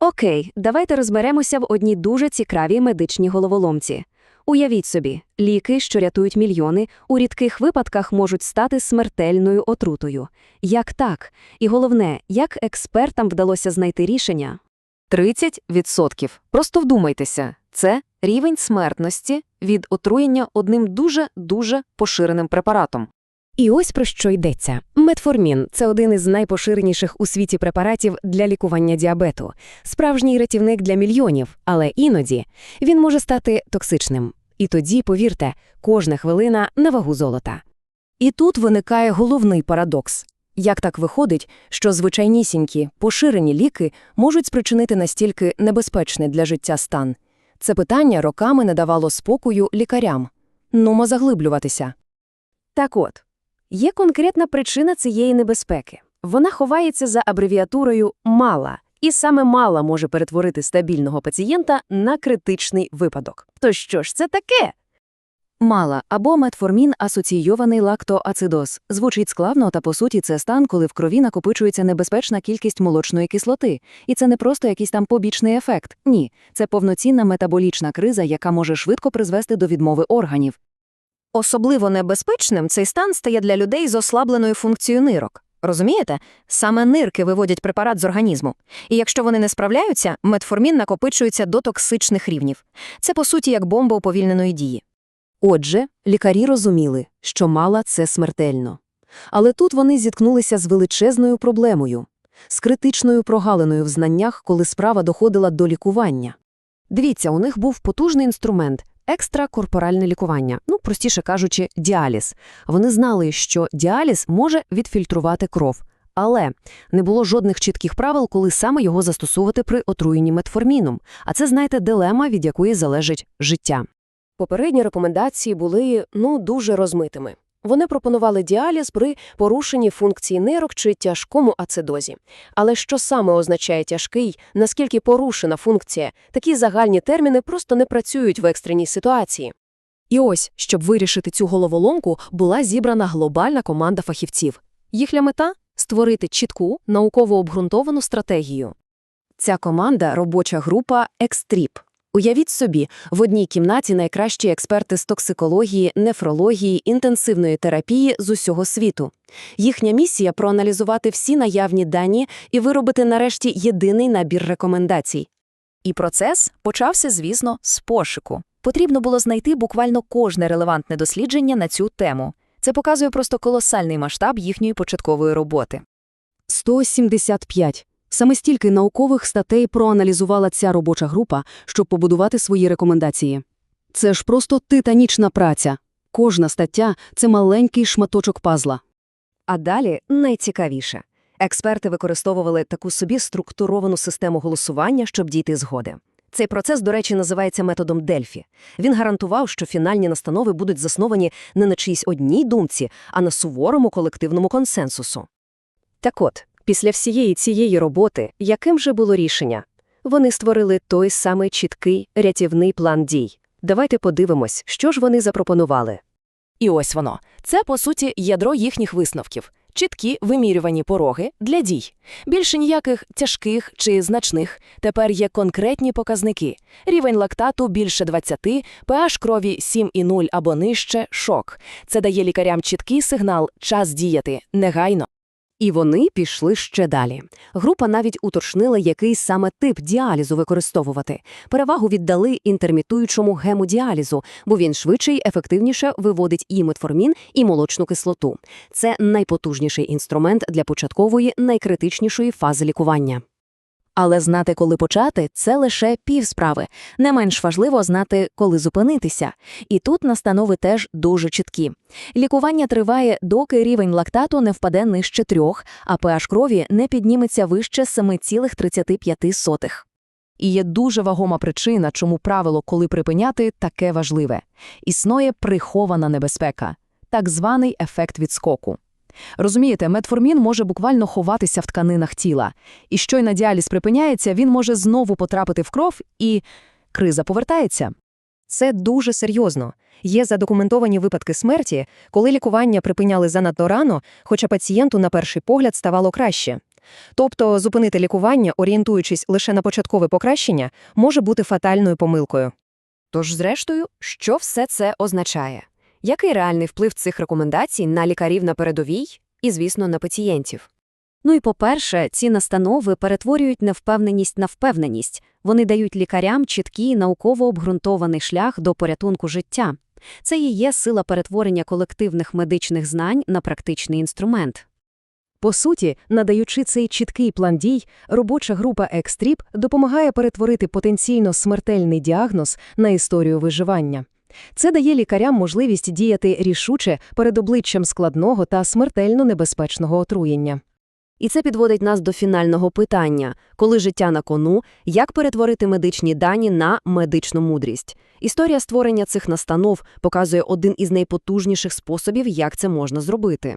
Окей, давайте розберемося в одній дуже цікавій медичній головоломці. Уявіть собі, ліки, що рятують мільйони, у рідких випадках можуть стати смертельною отрутою. Як так? І головне, як експертам вдалося знайти рішення? 30%. Просто вдумайтеся. Це рівень смертності від отруєння одним дуже-дуже поширеним препаратом. І ось про що йдеться. Метформін це один із найпоширеніших у світі препаратів для лікування діабету, справжній рятівник для мільйонів, але іноді він може стати токсичним. І тоді, повірте, кожна хвилина на вагу золота. І тут виникає головний парадокс. Як так виходить, що звичайнісінькі, поширені ліки можуть спричинити настільки небезпечний для життя стан? Це питання роками не давало спокою лікарям. Нумо заглиблюватися. Так от, є конкретна причина цієї небезпеки. Вона ховається за абревіатурою «мала», і саме мала може перетворити стабільного пацієнта на критичний випадок. То що ж це таке? Мала або метформін асоційований лактоацидоз. Звучить складно, та по суті це стан, коли в крові накопичується небезпечна кількість молочної кислоти. І це не просто якийсь там побічний ефект. Ні, це повноцінна метаболічна криза, яка може швидко призвести до відмови органів. Особливо небезпечним цей стан стає для людей з ослабленою функцією нирок. Розумієте? Саме нирки виводять препарат з організму. І якщо вони не справляються, метформін накопичується до токсичних рівнів. Це, по суті, як бомба уповільненої дії. Отже, лікарі розуміли, що мала це смертельно. Але тут вони зіткнулися з величезною проблемою – з критичною прогалиною в знаннях, коли справа доходила до лікування. Дивіться, у них був потужний інструмент – екстракорпоральне лікування, ну, простіше кажучи, діаліз. Вони знали, що діаліз може відфільтрувати кров, але не було жодних чітких правил, коли саме його застосовувати при отруєнні метформіном. А це, знаєте, дилема, від якої залежить життя. Попередні рекомендації були ну дуже розмитими. Вони пропонували діаліз при порушенні функції нирок чи тяжкому ацидозі. Але що саме означає тяжкий, наскільки порушена функція, такі загальні терміни просто не працюють в екстреній ситуації. І ось, щоб вирішити цю головоломку, була зібрана глобальна команда фахівців. Їхня мета – створити чітку, науково обґрунтовану стратегію. Ця команда – робоча група «Екстріп». Уявіть собі, в одній кімнаті найкращі експерти з токсикології, нефрології, інтенсивної терапії з усього світу. Їхня місія – проаналізувати всі наявні дані і виробити нарешті єдиний набір рекомендацій. І процес почався, звісно, з пошуку. Потрібно було знайти буквально кожне релевантне дослідження на цю тему. Це показує просто колосальний масштаб їхньої початкової роботи. 175. Саме стільки наукових статей проаналізувала ця робоча група, щоб побудувати свої рекомендації. Це ж просто титанічна праця. Кожна стаття – це маленький шматочок пазла. А далі найцікавіше. Експерти використовували таку собі структуровану систему голосування, щоб дійти згоди. Цей процес, до речі, називається методом Дельфі. Він гарантував, що фінальні настанови будуть засновані не на чиїсь одній думці, а на суворому колективному консенсусу. Так от, після всієї цієї роботи, яким же було рішення? Вони створили той самий чіткий рятівний план дій. Давайте подивимось, що ж вони запропонували. І ось воно. Це, по суті, ядро їхніх висновків. Чіткі вимірювані пороги для дій. Більше ніяких тяжких чи значних. Тепер є конкретні показники. Рівень лактату більше 20, pH крові 7,0 або нижче – шок. Це дає лікарям чіткий сигнал «час діяти» негайно. І вони пішли ще далі. Група навіть уточнила, який саме тип діалізу використовувати. Перевагу віддали інтермітуючому гемодіалізу, бо він швидше й ефективніше виводить і метформін, і молочну кислоту. Це найпотужніший інструмент для початкової, найкритичнішої фази лікування. Але знати, коли почати, це лише півсправи. Не менш важливо знати, коли зупинитися. І тут настанови теж дуже чіткі. Лікування триває, доки рівень лактату не впаде нижче трьох, а pH крові не підніметься вище 7,35. І є дуже вагома причина, чому правило «коли припиняти» таке важливе. Існує прихована небезпека – так званий ефект відскоку. Розумієте, метформін може буквально ховатися в тканинах тіла. І щойно діаліз припиняється, він може знову потрапити в кров і криза повертається. Це дуже серйозно. Є задокументовані випадки смерті, коли лікування припиняли занадто рано, хоча пацієнту на перший погляд ставало краще. Тобто зупинити лікування, орієнтуючись лише на початкове покращення, може бути фатальною помилкою. Тож, зрештою, що все це означає? Який реальний вплив цих рекомендацій на лікарів на передовій і, звісно, на пацієнтів? Ну і по-перше, ці настанови перетворюють невпевненість на впевненість. Вони дають лікарям чіткий науково обґрунтований шлях до порятунку життя. Це і є сила перетворення колективних медичних знань на практичний інструмент. По суті, надаючи цей чіткий план дій, робоча група Екстріп допомагає перетворити потенційно смертельний діагноз на історію виживання. Це дає лікарям можливість діяти рішуче перед обличчям складного та смертельно небезпечного отруєння. І це підводить нас до фінального питання: коли життя на кону, як перетворити медичні дані на медичну мудрість? Історія створення цих настанов показує один із найпотужніших способів, як це можна зробити.